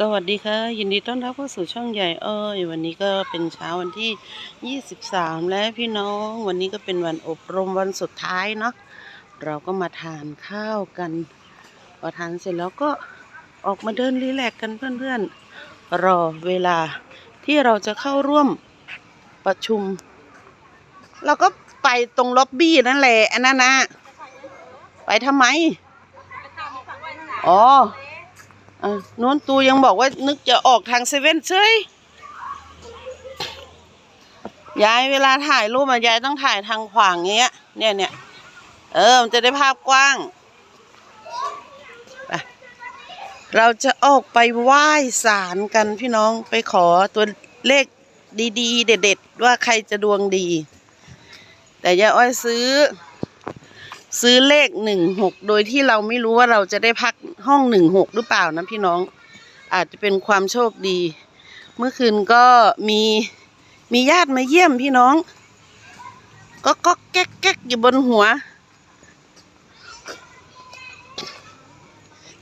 สวัสดีค่ะ ยินดีต้อนรับเข้าสู่ช่องใหญ่เอ้ยวันนี้ก็เป็นเช้าวันที่ 23 แล้วพี่น้องวันนี้ก็เป็นวันอบรมวันสุดท้ายเนาะเราก็มาทานข้าวกันพอทานเสร็จแล้วก็ออกมาเดินรีแลกซ์กันเพื่อนๆ รอเวลาที่เราจะเข้าร่วมประชุม เราก็ไปตรงล็อบบี้นั่นแหละอันนั้นนะไปทำไม อ๋อ อะนตูยังบอกว่านึกจะออกทางเซเว่นเฉยยายเวลาถ่ายรูปอะยายต้องถ่ายทางขวางเงี้ย เนี่ยเนี่ยเออ มันจะได้ภาพกว้าง เราจะออกไปไหว้ศาลกันพี่น้องไปขอตัวเลขดีๆ เด็ดๆ ว่าใครจะดวงดี แต่ยายอ้อยซื้อ ซื้อเลขหนึ่งหกโดยที่เราไม่รู้ว่าเราจะได้พักห้องหนึ่งหกหรือเปล่านะพี่น้อง อาจจะเป็นความโชคดี เมื่อคืนก็มีมีญาติมาเยี่ยมพี่น้อง ก็ก็แก๊กแก๊กอยู่บนหัว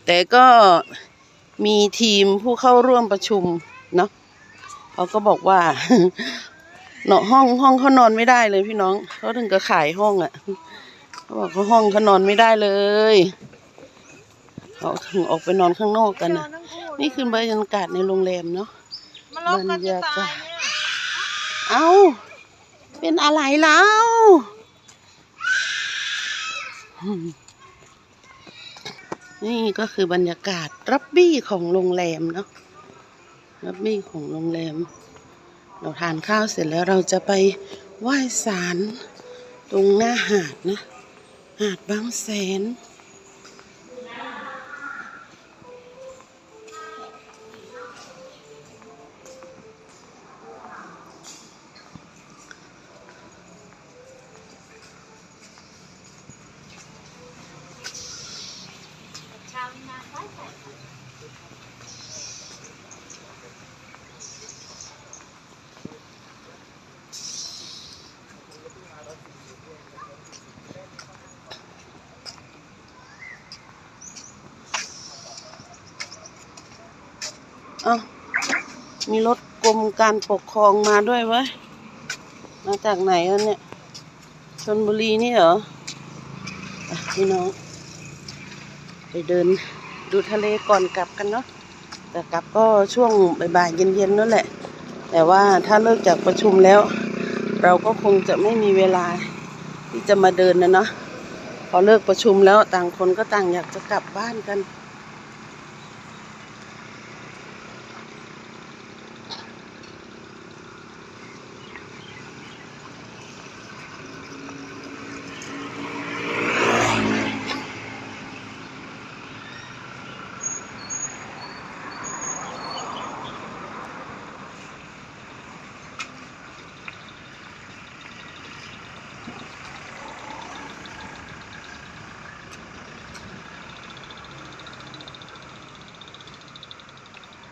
แต่ก็มีทีมผู้เข้าร่วมประชุมเนาะเขาก็บอกว่าเนาะห้องห้องเขานอนไม่ได้เลยพี่น้องเขาถึงก็ขายห้องอะ่ะ เขาบอกเขาห้องเขานอนไม่ได้เลยเขาถึงออกไปนอนข้างนอกกันนะนี่คือบรรยากาศในโรงแรมเนาะมันลบกันจะตายเนี่ยเอ้าเป็นอะไรแล้วอืมนี่ก็คือบรรยากาศรับบี้ของโรงแรมเนาะรับบี้ของโรงแรม เราทานข้าวเสร็จแล้วเราจะไปไหว้ศาลตรงหน้าหาดนะ หาดบางแสน มีรถกรมการปกครองมาด้วยเว้ย มาจากไหนอะเนี่ยชนบุรีนี่เหรออพี่น้อง ไปเดินดูทะเลก่อนกลับกันเนาะ แต่กลับก็ช่วงบ่ายๆเย็นๆนั่นแหละ แต่ว่าถ้าเลิกจากประชุมแล้ว เราก็คงจะไม่มีเวลาที่จะมาเดินนะเนาะ พอเลิกประชุมแล้วต่างคนก็ต่างอยากจะกลับบ้านกัน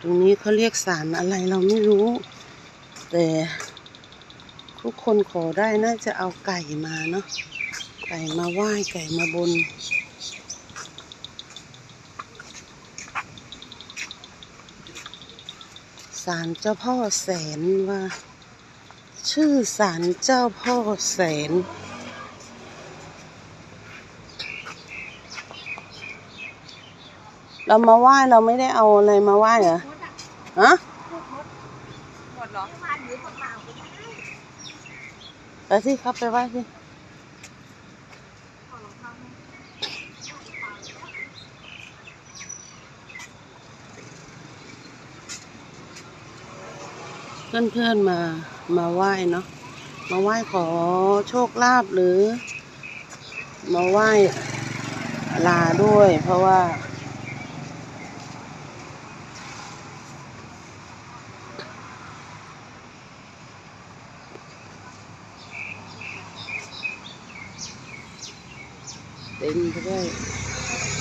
ตรงนี้เขาเรียกสารอะไรเราไม่รู้ แต่ทุกคนขอได้น่าจะเอาไก่มาเนาะไก่มาไหว้ไก่มาบนศาลเจ้าพ่อแสนว่า ชื่อศาลเจ้าพ่อแสน เรามาไหว้เราไม่ได้เอาอะไรมาไหว้เหรอ ฮะหมดเหรอไปสิครับไปไหว้สิเพื่อนๆมามาไหว้เนาะมาไหว้ขอโชคลาภหรือ มาไหว้ลาด้วย เพราะว่า เต็มไปด้วย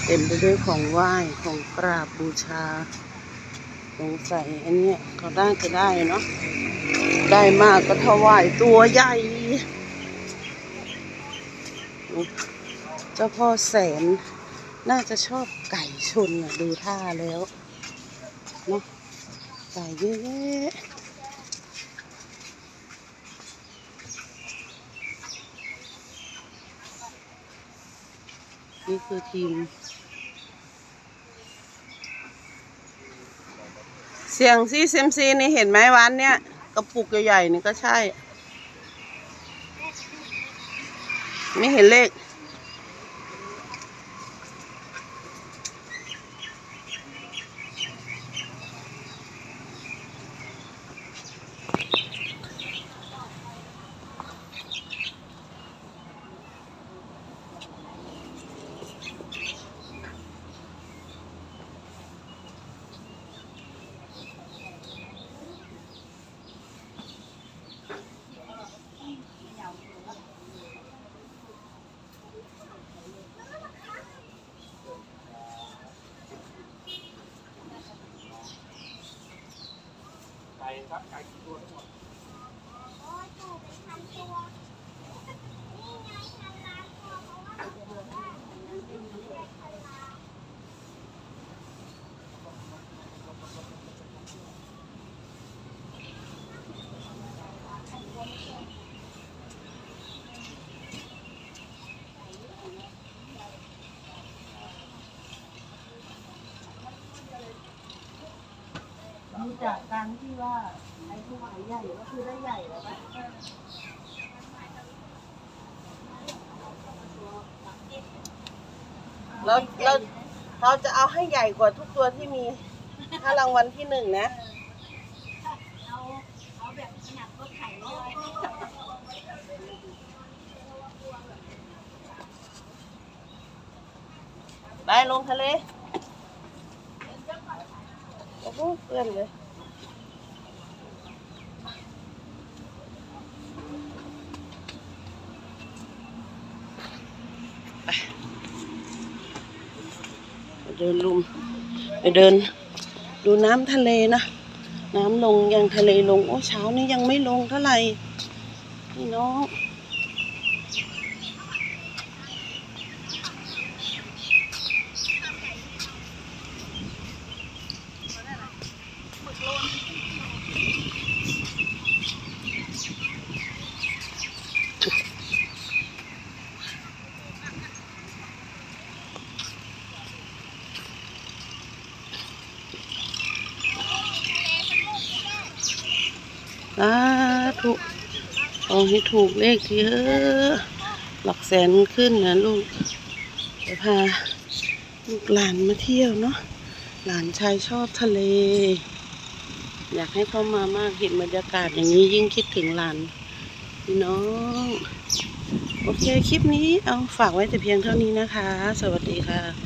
เต็มไปด้วยของไหว้ของกราบบูชาสงสัยอันเนี้ยเขาได้จะได้เนาะได้มากก็ถวายตัวใหญ่ เจ้าพ่อแสน น่าจะชอบไก่ชนอะดูท่าแล้วเนาะไก่เยอะแยะ นี่คือทีม เสียงซีเซมซีนี่เห็นไหมวันเนี้ยกระปุกใหญ่ๆนี่ก็ใช่ ไม่เห็นเลข กัดู จากการที่ว่าไอ้ผู้หมายใหญ่ก็คือได้ใหญ่แล้วปะเราเราเราจะเอาให้ใหญ่กว่าทุกตัวที่มี ถ้ารางวัลที่หนึ่งนะ เอาเอาแบบขนาดรถไถเลย ไปลงทะเล โอ้โหเพื่อนเลย เดินลุมไปเดิน ดูน้ำทะเลนะ น้ำลงยังทะเลลง โอ้เช้านี้ยังไม่ลงเท่าไหร่พี่น้อง สาธุขอให้ถูกเลขเยอะหลักแสนขึ้นนะลูกจะพาลูกหลานมาเที่ยวเนาะหลานชายชอบทะเล อยากให้เขามามากเห็นบรรยากาศอย่างนี้ยิ่งคิดถึงหลานพี่น้องโอเคคลิปนี้เอาฝากไว้แต่เพียงเท่านี้นะคะ สวัสดีค่ะ